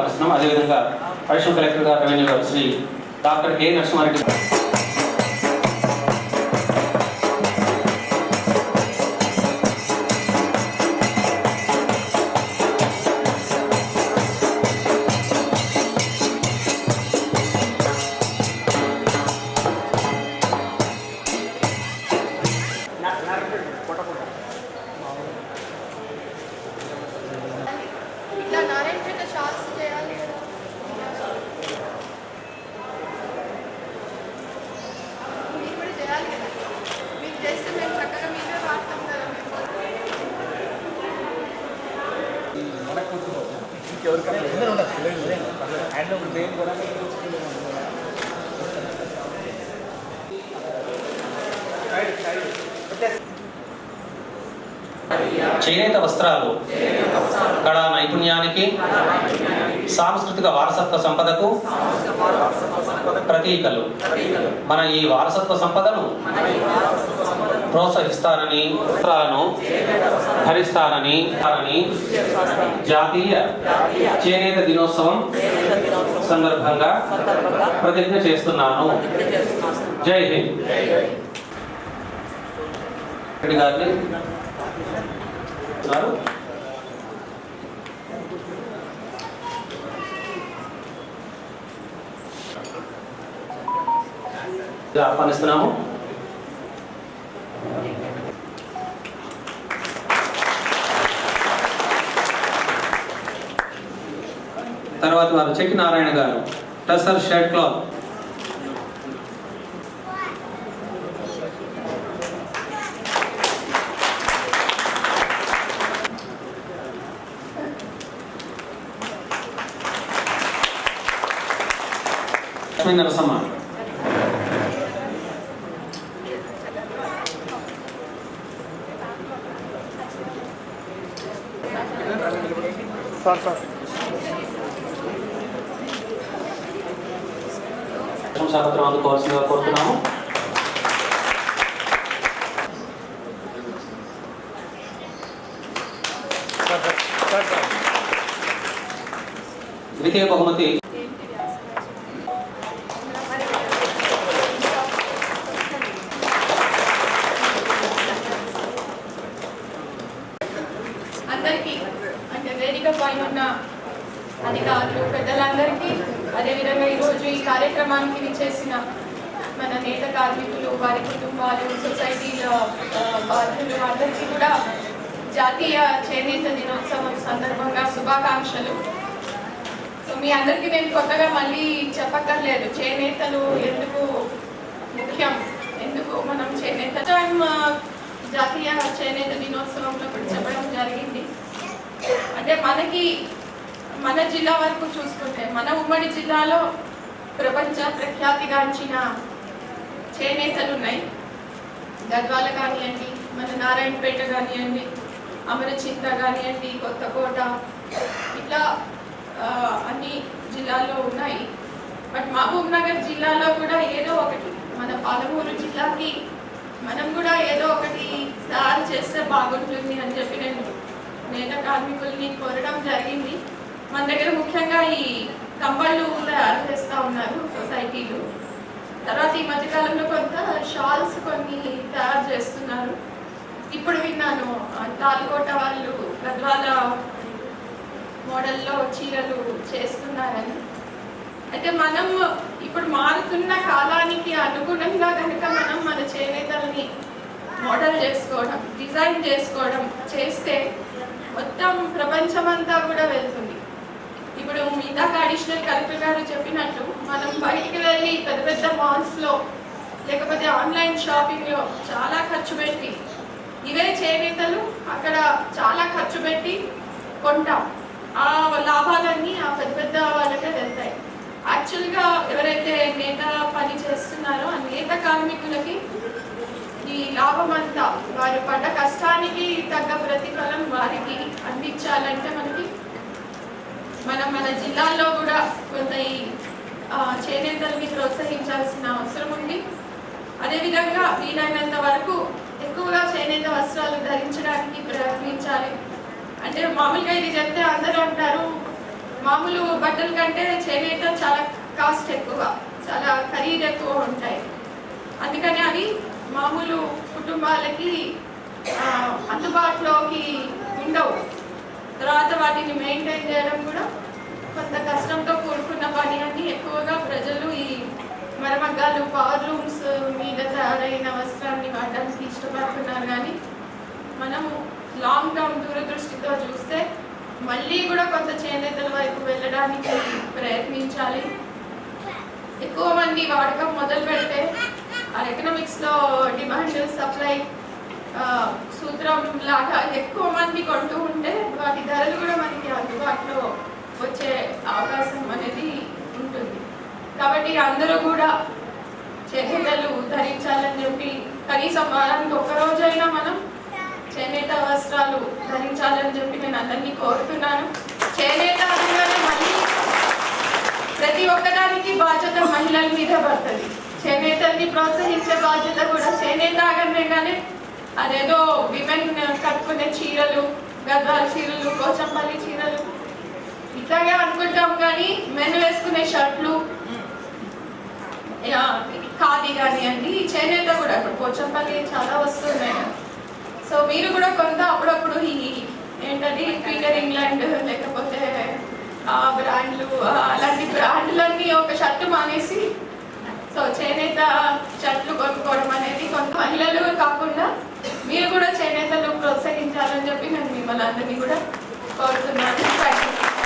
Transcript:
ఆహ్వానిస్తున్నాం అదేవిధంగా additional collector గారు రెవెన్యూ గారు శ్రీ డాక్టర్ కె నరసింహారెడ్డి చేనేత వస్త్రాలు. కళా నైపుణ్యానికి సాంస్కృతిక వారసత్వ సంపదకు ప్రతీకలు. మన ఈ వారసత్వ సంపదను ప్రోత్సహిస్తారని వస్త్రాలను ధరిస్తారని జాతీయ చేనేత దినోత్సవం సందర్భంగా ప్రతిజ్ఞ చేస్తున్నాను. జై హింద్. రెడ్డి గారిని ఆహ్వానిస్తున్నాము. తర్వాత వారు చెక్కి Narayana garu. Tussar shirt cloth. Lakshmi Narasamma. Sir sir. ప్రశంసాపత్రం అందుకోవాల్సిందిగా కోరుతున్నాము. ద్వితీయ బహుమతి ఏంటిది అసలు? అందరికీ అంటే వేదిక పైన ఉన్న అధికారులు పెద్దలందరికీ అదేవిధంగా ఈరోజు ఈ కార్యక్రమానికి విచ్చేసిన మన నేత కార్మికులు వారి కుటుంబాలు సొసైటీలో బాధ్యులు అందరికీ కూడా జాతీయ చేనేత దినోత్సవం సందర్భంగా శుభాకాంక్షలు. సో మీ అందరికీ నేను కొత్తగా మళ్ళీ చెప్పక్కర్లేదు చేనేతలు ఎందుకు ముఖ్యం? ఎందుకు మనం చేనేత? టైం జాతీయ చేనేత దినోత్సవంలో కూడా చెప్పడం జరిగింది. అంటే మనకి మన జిల్లా వరకు చూసుకుంటే మన ఉమ్మడి జిల్లాలో ప్రపంచ ప్రఖ్యాతిగాంచిన చేనేతలు ఉన్నాయి. గద్వాల కానివ్వండి మన నారాయణపేట కానివ్వండి అమరచింత కానివ్వండి కొత్తకోట ఇట్లా అన్ని జిల్లాల్లో ఉన్నాయి. బట్ మహబూబ్ నగర్ జిల్లాలో కూడా ఏదో ఒకటి మన పాలమూరు జిల్లాకి మనం కూడా ఏదో ఒకటి తయారు చేస్తే బాగుంటుంది అని చెప్పి నేను నేత కార్మికుల్ని కోరడం జరిగింది. మన దగ్గర ముఖ్యంగా ఈ కంబళ్ళు తయారు చేస్తూ ఉన్నారు సొసైటీలు. తర్వాత ఈ మధ్యకాలంలో కొంత షాల్స్ కొన్ని తయారు చేస్తున్నారు. ఇప్పుడు విన్నాను తాల్కోట వాళ్ళు గద్వాల మోడల్లో చీరలు చేస్తున్నారని. అయితే మనం ఇప్పుడు మారుతున్న కాలానికి అనుగుణంగా కనుక మనం మన చేనేతల్ని మోడల్ చేసుకోవడం డిజైన్ చేసుకోవడం చేస్తే మొత్తం ప్రపంచమంతా కూడా వెళ్తుంది. ఇప్పుడు మిగతా అడిషనల్ కలెక్టర్ గారు చెప్పినట్టు మనం బయటికి వెళ్ళి పెద్ద పెద్ద మాల్స్లో లేకపోతే ఆన్లైన్ షాపింగ్లో చాలా ఖర్చు పెట్టి ఇవే చేనేతలు అక్కడ చాలా ఖర్చు పెట్టి కొంటాం. ఆ లాభాలన్నీ ఆ పెద్ద పెద్ద వాళ్ళకే వెళ్తాయి. యాక్చువల్గా ఎవరైతే నేత పని చేస్తున్నారో ఆ నేత కార్మికులకి ఈ లాభం అంతా వారు పడ్డ కష్టానికి తగ్గ ప్రతిఫలం వారికి అందించాలంటే మనకి మనం మన జిల్లాల్లో కూడా కొంత ఈ చేనేతల్ని ప్రోత్సహించాల్సిన అవసరం ఉంది. అదేవిధంగా వీలైనంత వరకు ఎక్కువగా చేనేత వస్త్రాలు ధరించడానికి ప్రయత్నించాలి. అంటే మామూలుగా ఇది చెప్తే అందరూ అంటారు మామూలు బట్టల కంటే చేనేత చాలా కాస్ట్ ఎక్కువ చాలా ఖరీదు ఎక్కువ ఉంటాయి. అందుకని అవి మామూలు కుటుంబాలకి అందుబాటులోకి ఉండవు. తర్వాత వాటిని మెయింటైన్ చేయడం కూడా కొంత కష్టంతో కూడుకున్న పని అని ఎక్కువగా ప్రజలు ఈ మరమగ్గాలు పవర్ రూమ్స్ మీద తయారైన వస్త్రాన్ని వాడడానికి ఇష్టపడుతున్నారు. కానీ మనము లాంగ్ టర్మ్ దూరదృష్టితో చూస్తే మళ్ళీ కూడా కొంత చేనేతల వైపు వెళ్ళడానికి ప్రయత్నించాలి. ఎక్కువ మంది వాడకం మొదలు పెడితే ఆ ఎకనామిక్స్లో డిమాండ్ సప్లై సూత్రం లాగా ఎక్కువ మంది కొంటూ ఉంటే వాటి ధరలు కూడా మనకి అందుబాటులో వచ్చే అవకాశం అనేది ఉంటుంది. కాబట్టి అందరూ కూడా చేనేతలు ధరించాలని చెప్పి కనీసం వారానికి ఒక్కరోజైనా మనం చేనేత వస్త్రాలు ధరించాలని చెప్పి నేను అందరినీ కోరుతున్నాను. చేనేత అనగానే మళ్ళీ ప్రతి ఒక్కదానికి బాధ్యత మహిళల మీద పడుతుంది. చేనేతల్ని ప్రోత్సహించే బాధ్యత కూడా చేనేత అనగానే అదేదో విమెన్ కట్టుకునే చీరలు గద్వాల చీరలు కోచంపల్లి చీరలు. ఇట్లాగే అనుకుంటాం కానీ మెన్ వేసుకునే షర్ట్లు. యా, ఖాదీ కానివ్వండి చేనేత కూడా ఇప్పుడు పోచంపల్లి చాలా వస్తున్నాయి. సో మీరు కూడా కొంత అప్పుడప్పుడు ఈ ఏంటది పీటర్ ఇంగ్లాండ్ లేకపోతే బ్రాండ్లు అలాంటి బ్రాండ్లన్నీ ఒక షర్ట్ సో చేనేత షర్ట్లు కొనుక్కోవడం అనేది కొంత మహిళలు కాకుండా మీరు కూడా చేనేతలు ప్రోత్సహించాలని చెప్పి నేను మిమ్మల్ని అందరినీ కూడా కోరుతున్నాను. Thank you